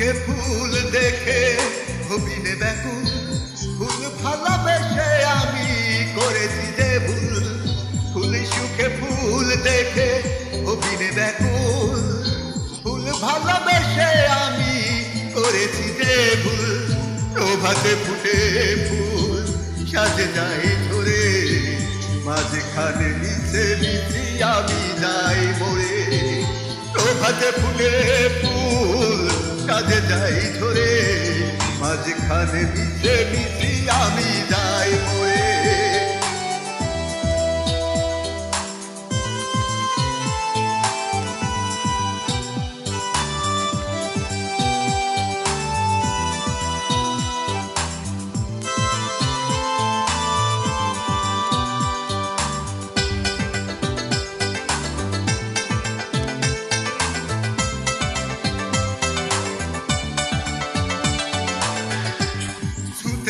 বুকে ফুল দেখে ভবিলে ব্যাকুল, ফুল ভালোবেসে আমি করেছি যে ভুল। ফুল সুখে ফুল দেখে ভবিলে ব্যাকুল, ফুল ভালোবেসে আমি করেছি যে ভুল। প্রভাতে ফুটে ফুল, সাজে যাই ধরে মাঝখানে নিচে মিশি আমি যাই মরে প্রভাতে ফুটে ফুল কাজে যাই ধরে মাঝখানে মিশে মিশি আমি যাই।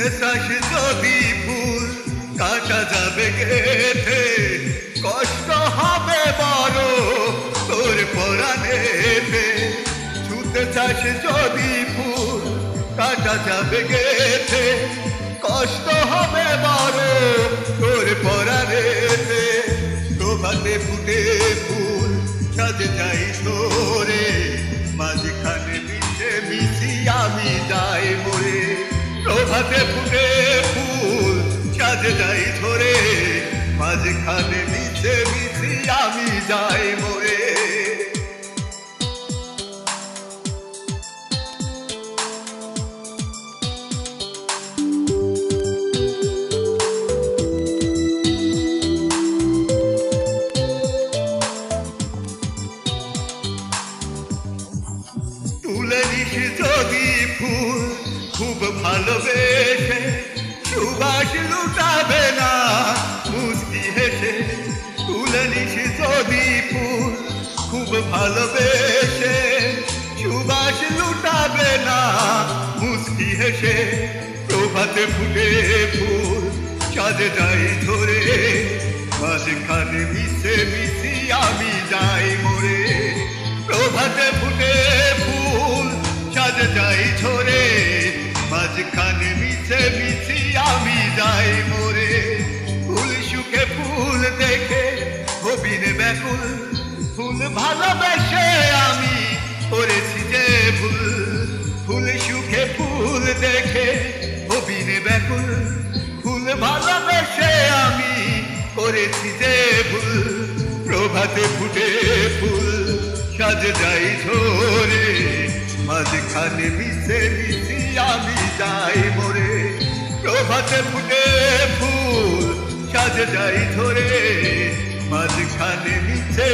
চাষে যদি ফুল কাটা যাবে গেতে কষ্ট হবে বড় তোর পরানেতে ছুতে চাষে যদি ফুল কাটা যাবে গেতে কষ্ট হবে বড় তোর পরানেতে প্রভাতে ফুটে ফুল, সাজে যাই যাই ধরে মাঝখানে মিশে মিশি আমি যাই মরে তুলে নিস যদি ফুল খুব ভালোবেসে সুবাস লুটাবে না। মুস্কি হেসে তুলে নিস যদি ফুল। খুব ভালোবেসে সুবাস লুটাবে না। মুস্কি হেসে প্রভাতে ফুটে ফুল। সাজে যাই ধরে, মাঝখানে মিশে মিশি আমি যাই মরে। ফুল ভালোবেসে আমি করেছি যে ভুল, প্রভাতে ফুটে ফুল, সাজে যাই ঝরে, মাঝখানে মিশে মিশি আমি যাই মরে। প্রভাতে ফুটে ফুল, সাজে যাই ধরে মাঝখানে মিশে